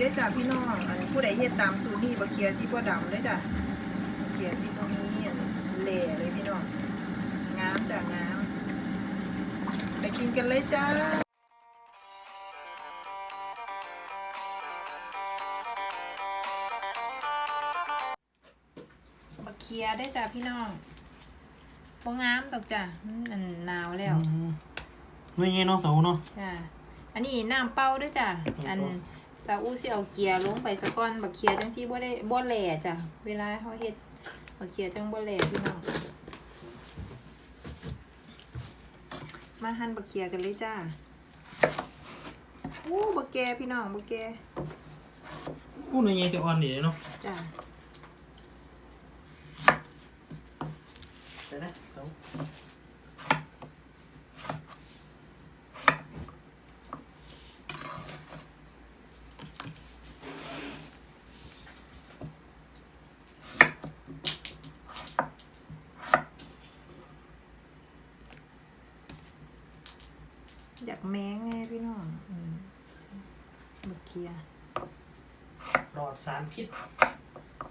เด้อจ้ะพี่น้องอันผู้ใดเฮ็ดตามสูตรนี้บะเคียสิบ่ดำเด้อจ้ะบะเคียสิบ่มีอันเหล่เลยพี่น้องงามจ้ะงามไปกินกันเลยจ้าบะเคียได้อจ้ะพี่น้องบ่งามดอกจ้ะมันอันหนาวแล้วไม่ไงเนาะเสาเนาะจ้ะอันนี้น้ำเป้าด้วยจ้ะอัน ซาอูสิเอาเกียร์ลงไปสะก้อนบักเคียจังซี่บ่ได้บ่แหล่จ้ะเวลาเฮาเฮ็ดบักเคียจังบ่แหล่พี่น้องมาหั่นบักเคียกันเลยจ้าอู้บักแกพี่น้องบักแกพูดไม่ไงจะอ่อนดีเนาะจ้ะไปนะเสา อยากแมงแน่พี่น้องอืมบัก เคียปลอดสารพิษ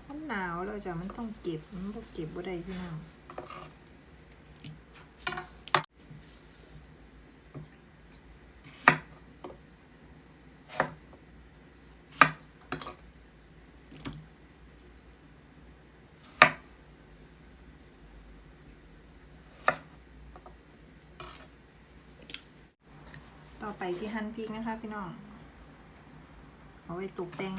มันหนาวแล้วจ้ะมันต้องเก็บ มันบ่เก็บบ่ได้พี่น้องต่อไปที่หั่นพริกนะคะพี่น้อง เอาไว้ตกแต่ง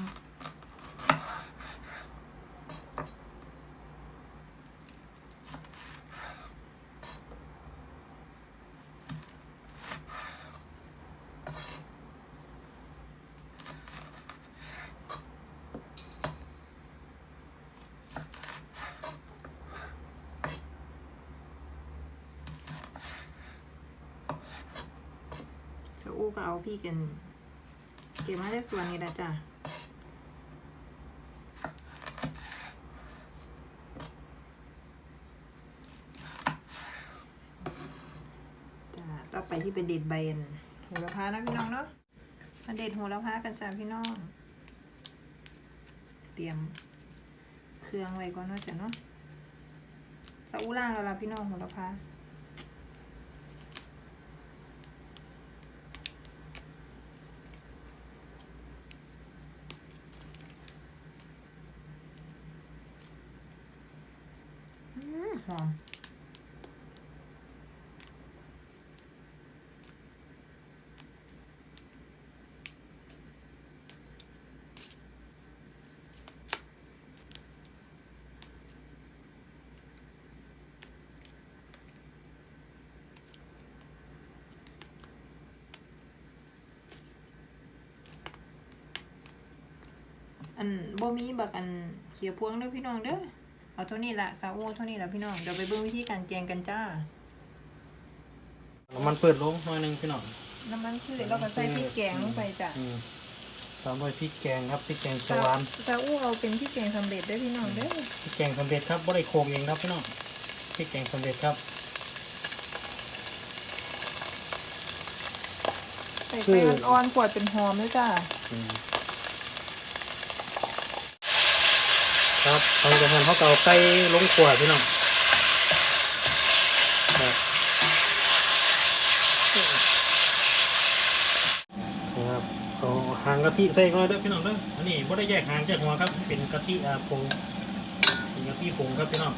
สอูก็เอาพี่กัน ก็บมาจากส่วนนี้แหละจ้ะจ้ะต่อไปที่เป็นเด็ดใบอันโหระพานะพี่น้องเนาะมาเด็ดโหระพากันจ้ะพี่น้อง เตรียมเครื่องไว้ก่อนเนาะจ้ะเนาะสอูล่างแล้วล่ะพี่น้องโหระพา อืมหอมอันบ่มีบักอันเขียวพวงเด้อพี่น้องเด้อ เอาเท่านี้ละซาโอเท่านี้ละพี่น้อง เดี๋ยวไปเบิ่งวิธีการแกงกันจ้าน้ำมันเปิดลงหน่อยหนึงพี่น้องน้ำมันพืชเราก็ใส่พริกแกงลงไปจ้ะอืมตามด้วยพริกแกงครับพริกแกงสวานซาอูเอาเป็นพริกแกงสำเร็จเด้อพี่น้องเด้อพริกแกงสำเร็จครับบ่ได้โขกเองครับพี่น้องพริกแกงสำเร็จครับ ใส่ไปอ่อนๆขวดเป็นหอมเลยจ้าอืม ครับเอาเดี๋ยวหั่นเขาก็เอาไก่ลงขวดพี่น้องครับนะครับเอาหางกะทิใส่ก่อนเด้อพี่น้องเด้ออันนี้บ่ได้แยกหางจากหัวครับ เป็นกะทิอ่าผงเป็นกะทิผงครับพี่น้อง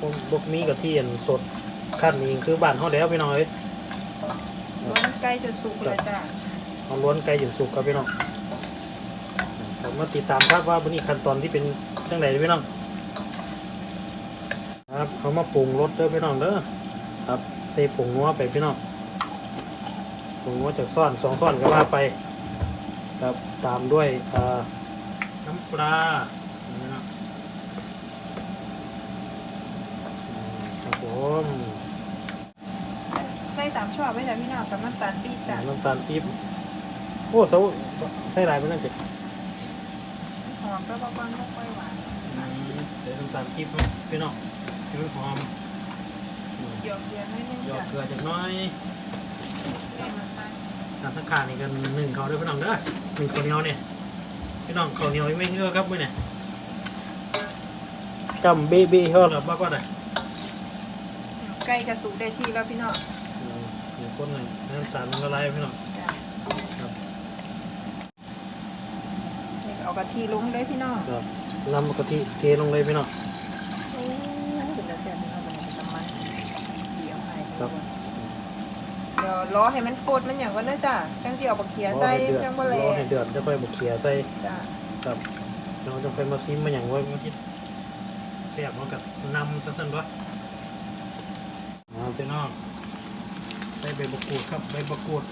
ผมบกมีกะทิอันสดขั้นนี้คือบ้านเฮาแล้วพี่น้องเอ้ยล้วนใกล้จะสุกเลยจ้าเอาล้วนไก่หยุดสุกครับพี่น้องผ มมาติดตามครับว่าวันนี้ขั้นตอนที่เป็นจังไหนพี่น้องครับเขามาปรุงรสเด้อพี่น้องเด้อครับใส่ผงนัวไปพี่น้องผงนัวจากซ่อนสองซ่อนก็ว่าไปครับตามด้วยอ่าน้ำปลานี่นะอืมครับผมใส่ตามชอบไว้จ้ะพี่น้องกับน้ำตาลปี๊บจ้ะน้ำตาลปี๊บโอ้เสาใส่หลายไปนั่นสิหอ มแล้วก็ก้อนไม่ค่อยหวานใส่น้ำตาลปี๊บพี่น้องให้มันหอมอืมหยอกเยียนิดนึงหยอจ้ะกเกลือจากหน้อยให้มันมันน้ำสังขานี่กันหนึ่งเขาด้วยพี่น้องเด้อหนึ่งคนเดียวเนี่ยพี่น้องข้าวเหนียวไม่เยอะครับมื้อเนี่ยจำเบ้เบ้เขาหรอบ้าก็ได้ใกล้กระสุกได้ที่แล้วพี่น้องอืมเดี๋ยวคนหนึ่งน้ำตาลมันละลายพี่น้อง จ้ะ ครับ นี่ เอากะทิลงเลยพี่น้องก็นำกะทิเทลงเลยพี่น้อง โอ้เป็นแล้วแซ่บพี่น้องมันจะมันเดี๋ยวให้ครับ เดี๋ยวรอให้มันโคตรมันอย่างก่อนนะจ้ะจังสิเอาบักเขียรอใส่ให้เดือดจังบ่รแลอให้เดือดจะค่อยบกเขียใส่จ้ะครับเราจะค่อยมาซิมมาอย่างว่าเมื่อกี้แซ่บมันกับนำสั้นๆวะมาพี่น้องใส่ใบมะกรูดครับใบมะกรูด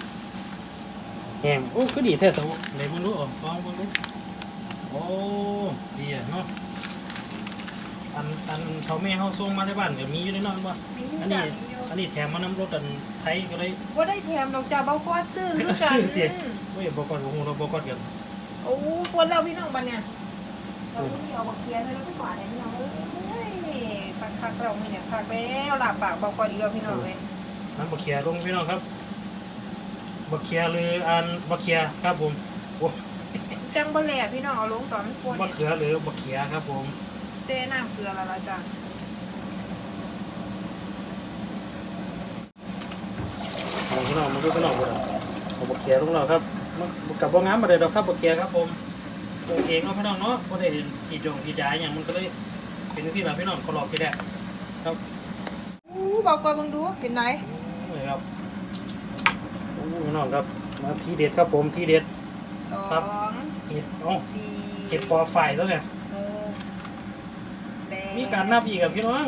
แห้งโอ้ก็ดีแท้สาวไหนมึงรู้อ๋อฟังมึงรู้โอ้ดีอะเนาะอันอันเขาแม่เขาส่งมาในบ้านก็มีอยู่ในนั้นป่ะมีอยู่อันนี้จ้ะมีอยู่อันนี้แถมมาน้ำรถอันไทยก็เลยบ่ได้แถมดอกจ้ะเบาก้อนซื้อคือกันซื้อเสียเว้ยบอกก่อนผมเราบอกก่อนกันโอ้คนแล้วพี่น้องบัดเนี่ยเราต้องเอาบักเขียใส่แล้วก็หวานเลยพี่น้องเอ้ยคักคักๆเราไม่เนี่ยคักแล้วหลับปากเบาก้อนอีกแล้วพี่น้องเลยน้ำบะเขียลงพี่น้องครับบะเขียหรืออันบะเขียครับผมโอ้ จังบ่แหล่พี่น้องเอาลงตอนมันควรบะเขือหรือบะเขียครับผมเต้น้ำเกลือแล้วล่ะจ้ะเอาพี่น้องมันก็พี่น้องหมดเอาบะเขียลงเราครับมันกับบ่งามมาเลยดอกครับบะเขียครับผมปลูกเองเนาะพี่น้องเนาะบ่ได้ฉีดยงฉีดยาอย่างมันก็เลยเป็นที่เราพี่น้องเขาหลอกที่แรกครับอู้เบาก้อนเบิ่งดูเป็นไหนนี่ครับโอ้พี่น้องครับมาทีเด็ดครับผมทีเด็ดสอครับง เห็ดเอ้าสี่เห็ดปอฝ่ายซะเนี่ย หกแปด มีการนับอีกกับพี่น้อง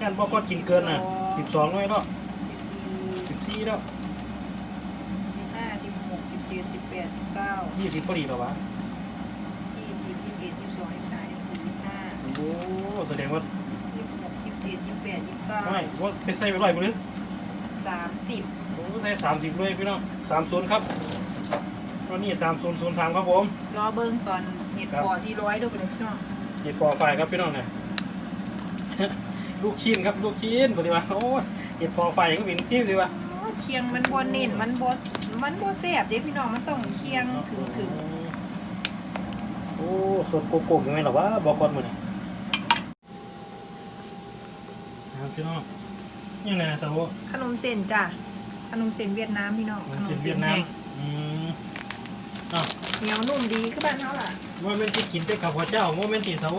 การบอกก็กินเกินน่ะสิบสองไว้แล้วสิบสี่สิบสี่แล้วสิบห้าสิบหกสิบเจ็ดสิบแปดสิบเก้ายี่สิบพอดีแล้ววะ ยี่สิบยี่สิบเอ็ดยี่สิบสองยี่สิบสามยี่สิบสี่ยี่สิบห้าโอ้แสดงว่ายี่สิบหกยี่สิบเจ็ดยี่สิบแปดยี่สิบเก้าไม่ว่าไปใส่ไปร้อยไปเลยสามสิบโอ้ใส่สามสิบเลยพี่น้องสามศูนย์ครับ ตอนนี้สามศูนย์ศูนย์สามครับผมรอเบิ้งก่อนเห็ดครับปอที่ร้อยดูไปเลยพี่น้องเห็ดปอฝ่ายครับพี่น้องเนี่ยลูกชิ้นครับลูกชิ้นปฏิวัติโอ้ยเห็ดปอฝ่ายก็เป็นซิปดีวะอ๋อเคียงมันบนเน้นมันบนมันบนแสบเด้พี่น้องมันต้องเคียงถึงถึงโอ้สดโกโก้ยังไงหรอวะบอกก่อนมือนี่ครับพี่น้องยังไงสาวขนมเส้นจ้ะขนมเส้นเวียดนามพี่น้องมันเป็นเวียดนามอืม อ้าวเหนียวนุ่มดีคือบ้านเฮาล่ะว่าเป็นที่กินแต่ข้าวเจ้าว่าเป็นที่เสา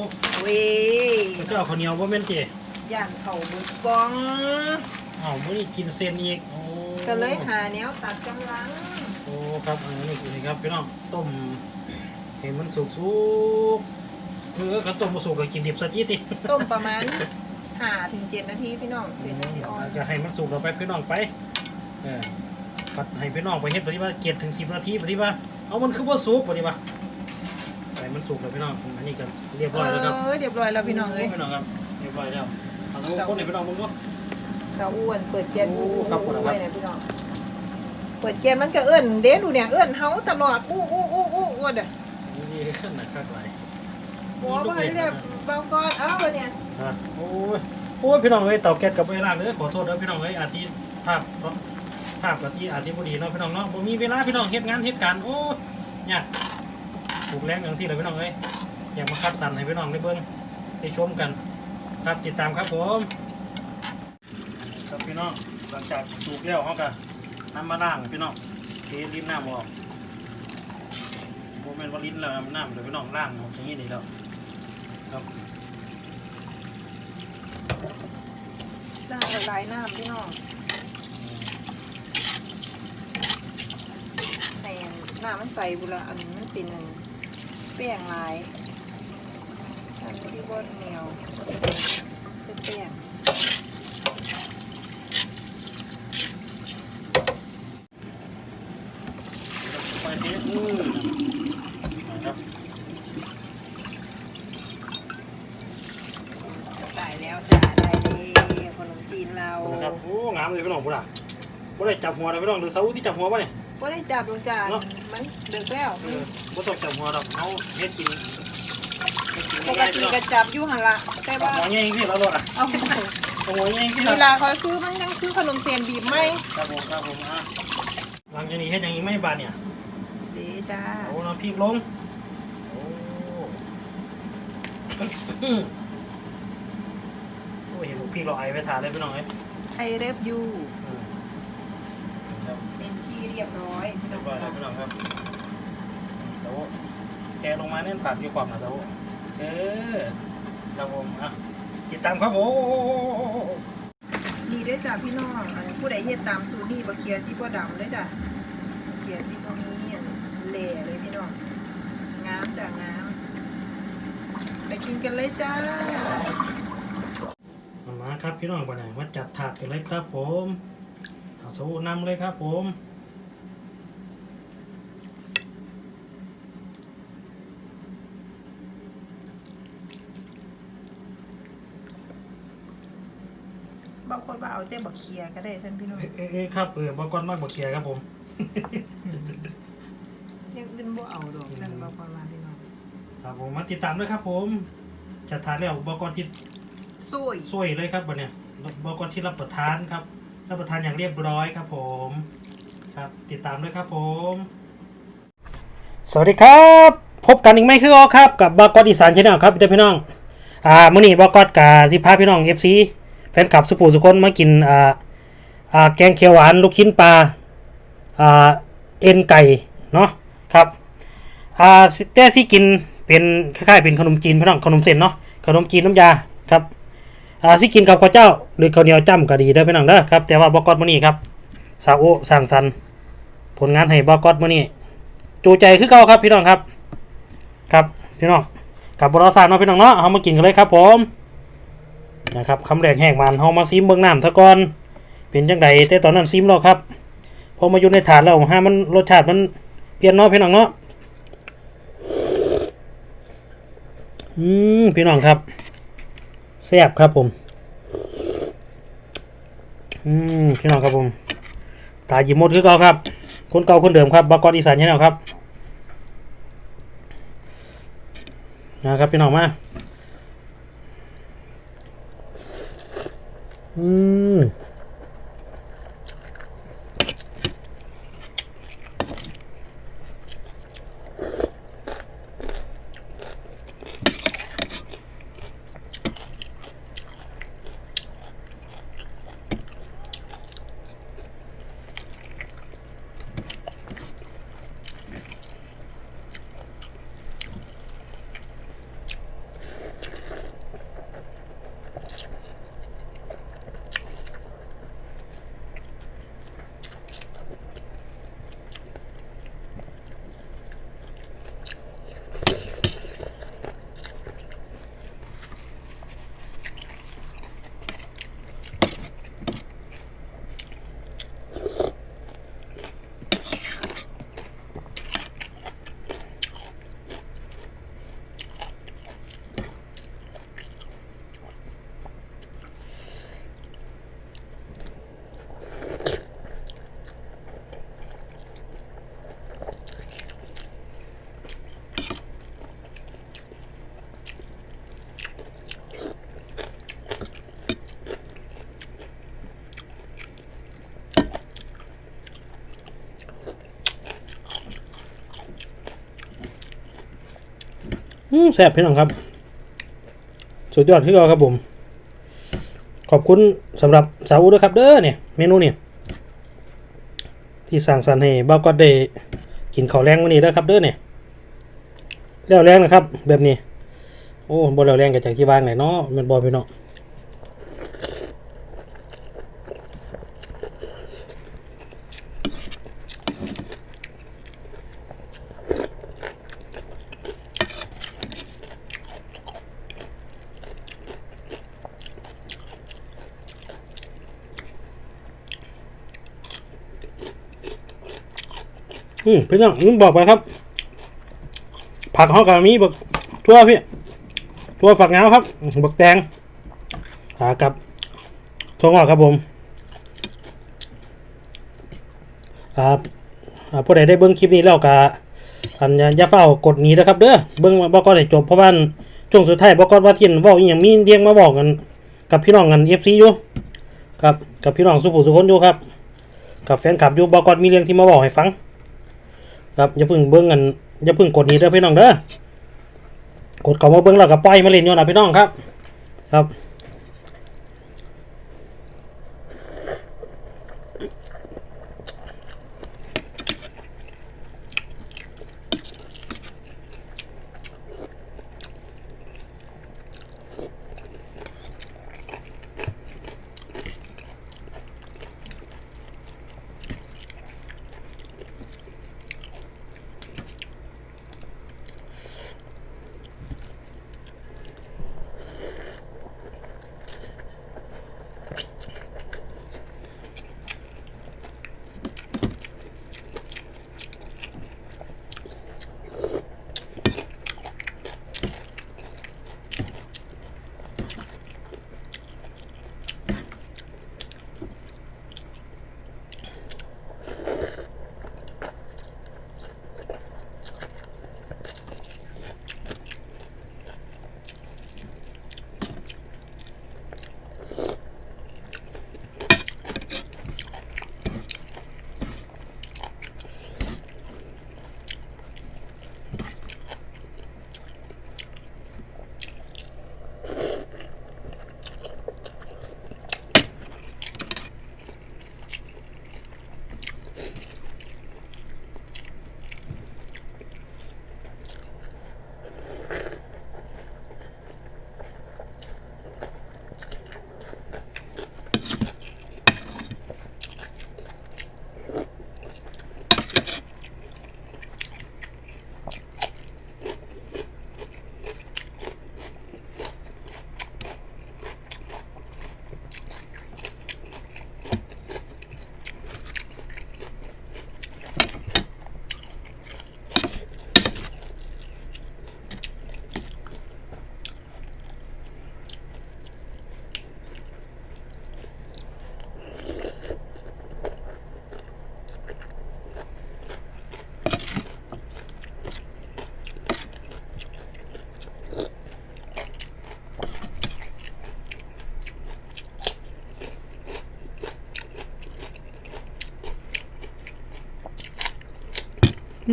เว้ยข้าวเจ้าข้าวเหนียวว่าเป็นที่ย่านเขาบุกกองอ้าวมื้อนี้กินเส้นอีกโอ้ก็เลยหาแนวตัดกำลังโอ้ครับอันนี้คือครับพี่น้องต้มเห็นมันสุกสุกเออก็ต้มมาสุกก็กินดิบซะจีติต้มประมาณห้าถึงเจ็ดนาทีพี่น้องเจ็ดนาทีออนจะให้มันสุกเราไปพี่น้องไปเออปัดให้พี่น้องไปเฮ็ดปฏิบัติเจ็ดถึงสิบนาทีปฏิบัติ เอามันคือว่าสุกปฏิบัติให้มันสุกแล้วพี่น้องอันนี้ก็เรียบร้อยแล้วครับเออเรียบร้อยแล้วพี่น้องเอ้ยพี่น้องครับเรียบร้อยแล้วเอาทุกคนให้พี่น้องมึงดูสาวอ้วนเปิดเกียร์โอ้อู้ครับผมไว้เนี่ยพี่น้องเปิดเกียร์มันก็เอิ้นเด้ดูเนี่ยเอิ้นเฮาตลอดอู้อู้อู้อู้อ้วนเด้อนี่ขึ้นหนักคักหลายหัวบ่ให้เรียกเบาก่อนเอ้าบัดเนี่ยฮะโอ้ยโอ้ยพี่น้องเอ้ยเต่าแก๊สกับเวลาเลยขอโทษนะพี่น้องเอ้ยอาทิตย์ภาพเนาะ ภาพกับที่อาทิตย์พอดีเนาะพี่น้องเนาะบ่มีเวลาพี่น้องเฮ็ดงานเฮ็ดการโอ้ยเนี่ยากถูกแรงอย่างสี่เลยพี่น้องเอ้ยอยากมาคัดสรรให้พี่น้องได้เบิ่งได้ชมกัน ครับติดตามครับผมครับพี่น้องหลังจากสูบแล้วเขาก็น้ำมาล้างพี่น้องเทลิ้นน้ำออกโมเมนต์ว่าลิ้นแล้วน้ำเดี๋ยวพี่น้องล้างออกอย่างนี้นี่แล้วครับล้างหลายๆน้ำพี่น้องให้ น้ำมันใสบุละอันนี้มันเป็นอันแป้งลายอันที่บ่เหนียวเป็นแป้งไปเทอือนะครับได้แล้วจ้าได้เลยขนมจีนเรานะครับโอ้งามเลยพี่น้องพุ่นอะบ่ได้จับหัวเลยพี่น้องหรือเสาที่จับหัวป่ะเนี่ย ก็ได้จับลงจานเนาะมันดึกแล้วเออบ่ต้องจับหัวดอกเขาเฮ็ดกินเฮ็ดกินปกง่ายๆติพี่น้องก็จับอยู่หันละแต่จับว่า หัวง่ายๆพี่แล้วรถอะเอาจับหัวง่ายๆพี่เวแล้วลาเขาคือมันยังคือขนมเทียนบีบไหมครับผมครับผมอะหลังจากนี้เฮ็ดหยังอีกไหม่บาดเนี่ย ดีจ้าเอาน้ำพริกลง โอ้ยเห็นลูกพี่เราไอไว้ทานเลยพี่น้องเอ้ยไอเรฟยู อืมครับ เป็นที่เรียบร้อยพี่เรีน้ยอบงร้อยแล้วพี่น้องครับโต๊ะแกะลงมาเนี่ยผักดีความนะโต๊ะเออครับผมอะติดตามครับผมนี่ด้วยจ้ะพี่น้องอันผู้ใดเฮ็ดตามสูตรนี่บะเคียสิบ่ดำเลยจ้ะบะเคียสิบ่มีอันเหล่เลยพี่น้องงามจ้ะงามไปกินกันเลยจ้ามาครับพี่น้องไปไหนมาจัดถาดกันเลยครับผมเอาโซ่นำเลยครับผม บางคนว่า เอาแต่บะเคียก็ได้ซั่นพี่น้องเอ้ยเอ้ยครับเออบอกอนมากบอกเคียครับผมยังอื่นบ่เอาดอกซั่นบางคนว่าพี่น้องครับผมมาติดตามด้วยครับ ผมจัดถาดแล้วบอกอนที่สวยสวยเลยครับวันเนี้ยบอกอนที่รับประทานครับรับประทานอย่างเรียบร้อยครับ ผม ครับ ติดตามด้วยครับผม สวัสดีครับ พบกันอีกไม่คือออครับ กับบอกอนอีสานชาแนลครับพี่น้องอ่ามื้อนี้บอกอนกับสิพาพี่น้อง FC แฟนคลับสุภูสุคนมากินอ่าอ่าแกงเขียวหวานลูกชิ้นปลาอ่าเอ็นไก่เนาะครับอ่าแต่สิกินเป็นคล้ายๆเป็นขนมจีนพี่น้องขนมเส้นเนาะขนมจีนน้ำยาครับอ่าสิกินกับข้าวเจ้าหรือข้าวเหนียวจ้ำก็ดีเด้พี่น้องเด้อครับแต่ว่าบอกอนมื้อนี้ครับสาวโอสั่งสรรค์ผลงานให้บอกอนมื้อนี้จูใจคือเก่าครับพี่น้องครับ ครับพี่น้องกับบรอสานเนาะพี่น้องเนาะเอามากินกันเลยครับผม นะครับคำแรกแห้งมันเอามาซิมเบื้องน้ำทะกอนเป็นจังไดแต่ตอนนั้นซิมแล้วครับพอมาอยู่ในถาดแล้วฮะมันรสชาติมันเปลี่ยนเนาะพี่น้องเนาะอืมพี่น้องครับแซ่บครับผม อืมพี่น้องครับผม ตาหยิบหมดคือเก่าครับ คนเก่าคนเดิมครับบากรอีสานใชาแนลครับ นะครับพี่น้องมา อื แซ่บพี่น้องครับ สุดยอดที่เราครับผม ขอบคุณสำหรับสาวอุด้วยครับเด้อเนี่ยเมนูเนี่ยที่สั่งสรรให้บ้าก็ได้กินข้าวแรงวันนี้เด้อครับเด้อเนี่ยแล้วแรงนะครับ แบบนี้ โอ้บนแล้วแรงกับจากที่บ้านไหนเนาะแมันบอพี่น้อง อืมพี่น้องลืมบอกไปครับ ผักหอมกะมีบักทั่วพี่ทั่วฝักยาวครับบักแตงอ่ากับถั่วงอกครับผมอ่าอ่าผู้ใดได้เบิ้งคลิปนี้แล้วก็อันอย่าเฝ้ากดหนี้นะครับเด้อเบิ้งบอกก่อนให้จบเพราะว่าช่วงสุดท้ายบอกก่อนว่าเทียนว่าอีหยังมีเรียงมาบอกกัน กับพี่น้องกันเอฟซีอยู่ครับกับพี่น้องสุภูสุคนอยู่ครับ กับแฟนคลับอยู่บอกก่อนมีเรื่องที่มาบอกให้ฟัง ครับอย่าเพิ่งเบิ้งกันอย่าเพิ่งกดนี้เด้อพี่น้องเด้อกดเข้ามาเบิ้งแล้วก็ปล่อยมาเล่นอยู่นะพี่น้องครับ ครับ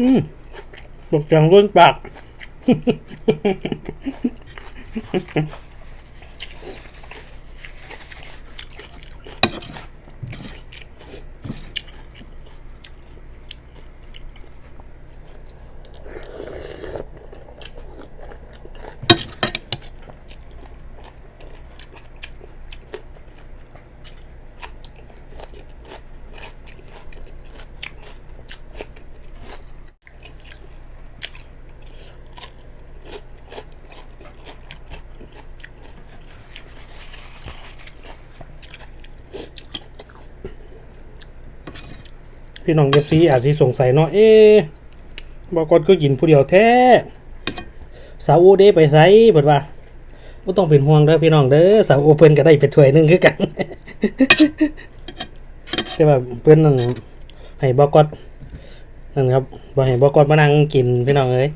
อืมบอกจังร่นปาก พี่น้องเอฟซีอาจจะสงสัยเนาะเอ๊ะบอกก่อนก็กินผู้เดียวแท้สาวอูเด้ไปไสเปิดว่าบ่ต้องเป็นห่วงเด้อพี่น้องเด้อสาวอูเพิ่นก็ได้เป็นถ้วยหนึงคือกัน แต่ว่าเพิ่นนั่นให้บอกกอดนั่นครับบ่ให้บอกกอดมานั่งกินพี่น้องเอ้ย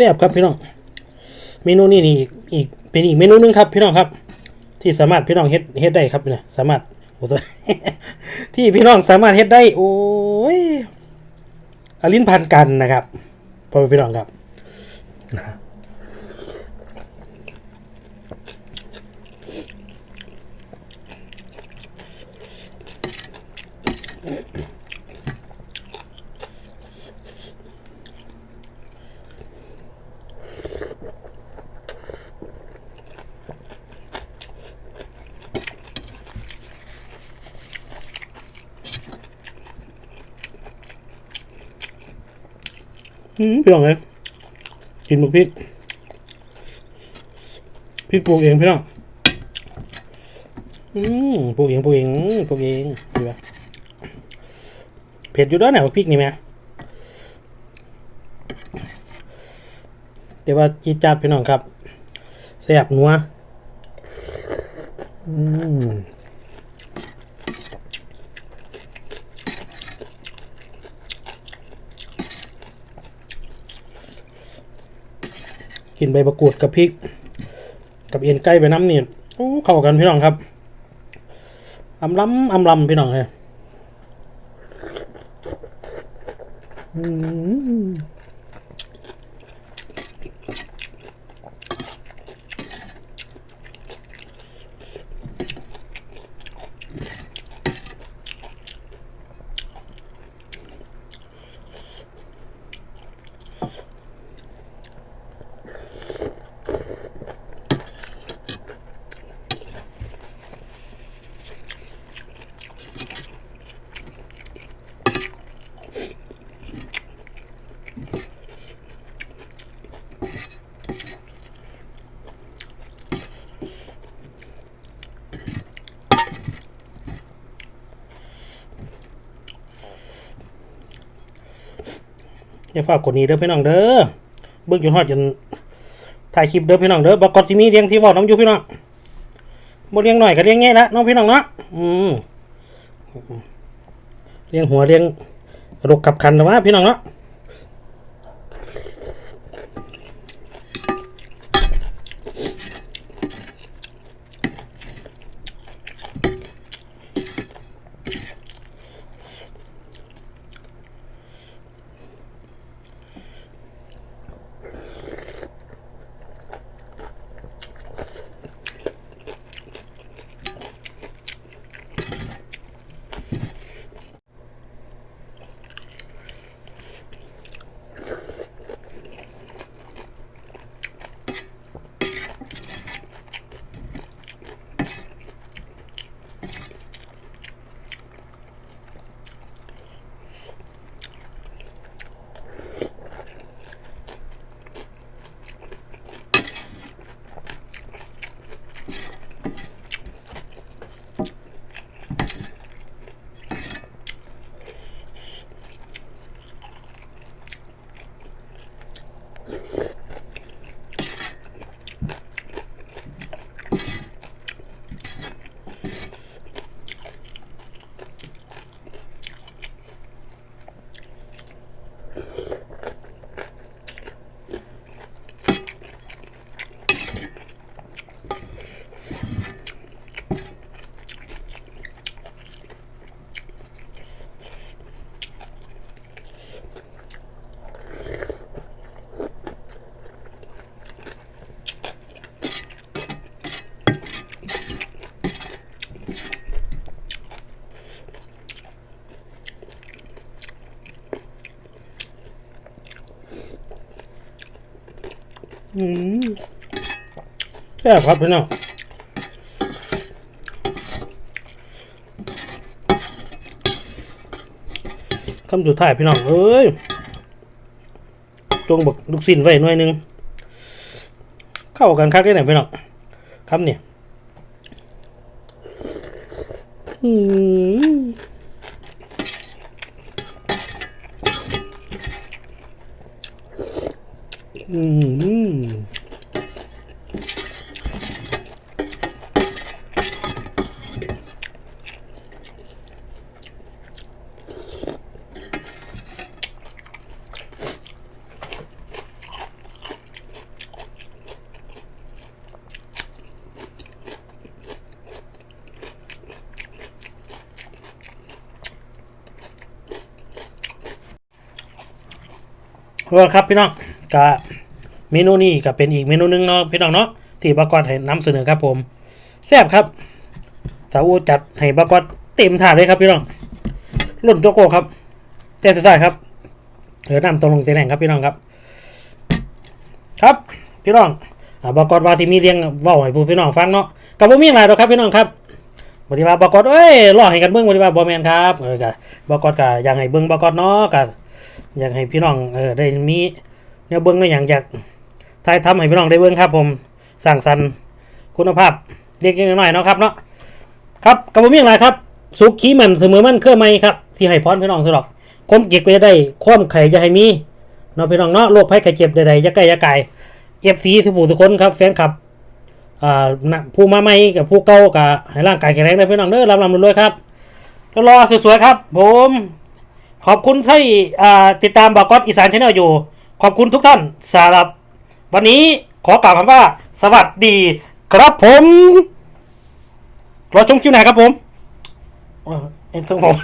ซ่บครับพี่น้อง เมนูนี้นี่อีกเป็นอีกเมนูหนึงครับพี่น้องครับ ที่สามารถพี่น้องเฮ็ดเฮ็ดได้ครับเนี่ยสามารถที่พี่น้องสามารถเฮ็ดได้ โอ้ยอลินพันกันนะครับพ่อพี่น้องครับ พี่น้องเลยกินหมึกพริกพริกปลูกเองพี่น้องปลูกเองปลูกเองปลูกเองดีปะเผ็ดอยู่ด้วยนะหมกพริกนี่แม่เดี๋ยวว่าจีจัดพี่น้องครับแซ่บนัว กินใบมะกรูดกับพริก กับเอ็นไก่ไปน้ำเนี่โอ้เข้ากันพี่น้องครับอำล้ำอำลำพี่น้องเลยอืม อย่าฝากกดนี้เด้อพี่น้องเด้อเบิ่งจนฮอดจนถ่ายคลิปเด้อพี่น้องเด้อบอกกดสิมีเลี้ยงที่เว้าน้ำอยู่พี่น้องบ่เลี้ยงหน่อยก็เลี้ยงแง่ละน้องพี่น้องเนาะอืมเลี้ยงหัวเลี้ยงกระดกกับคันแต่ว่าพี่น้องเนาะ แซ่บครับพี่น้องคำสุดท้ายพี่น้องเอ้ยจงบักลูกสิ้นไว้หน่อยนึง เข้ากันคักได้ไหนพี่น้องคำเนี่ยอืมอืม เออครับพี่น้องกะเมนูนี้ก็เป็นอีกเมนูหนึงเนาะพี่น้องเนาะที่บากอนให้นำเสนอครับผมแซ่บครับสาวอูจัดให้บากอนเต็มถาดเลยครับพี่น้องรุ่นโจโก้ครับแต่สุดท้ายครับเหลือนำตรงลงเจแหน่งครับพี่น้องครับ ครับพี่น้องบากอนว่าที่มีเรียงว้าให้ผู้พี่น้องฟังเนาะกับบ่มีอะไรหรอกครับพี่น้องครับบริบาบากอนเอ้ยรอให้กันเบิ่งบริบาบอแมนครับเออกะบากอนกะอยากให้เบิ่งบากอนเนาะกะ อยากให้พี่น้องเออได้มีแนวเบิ้งในอย่างอยากถ่ายทำให้พี่น้องได้เบิ้งครับ ผมสร้างสรรค์คุณภาพเล็กๆน้อยๆเนาะครับเนาะครับกับผมมีอะไรครับ สุขขี้มันเสมอมันเครื่อไม่ครับที่ให้พรพี่น้องสดอกคมเก็บก็จะได้ความไข่จะให้มีเนาะพี่น้องเนาะโรคภัยไข้เจ็บใดๆจะใกล้จะไกลเอฟซีทุกผู้ทุกคนครับแฟนคลับอ่าผู้มาใหม่กับผู้เก่ากับให้ร่างกายแข็งแรงเลยพี่น้องเด้อรับรำรวยครับรอสวยๆครับ ผม ขอบคุณที่ติดตามบอกก๊อตอีสานชาแนลอยู่ ขอบคุณทุกท่านสำหรับ วันนี้ขอกล่าวคำว่า สวัสดีครับผมรอชมคิวไหนครับผมเออเอ็นสงผม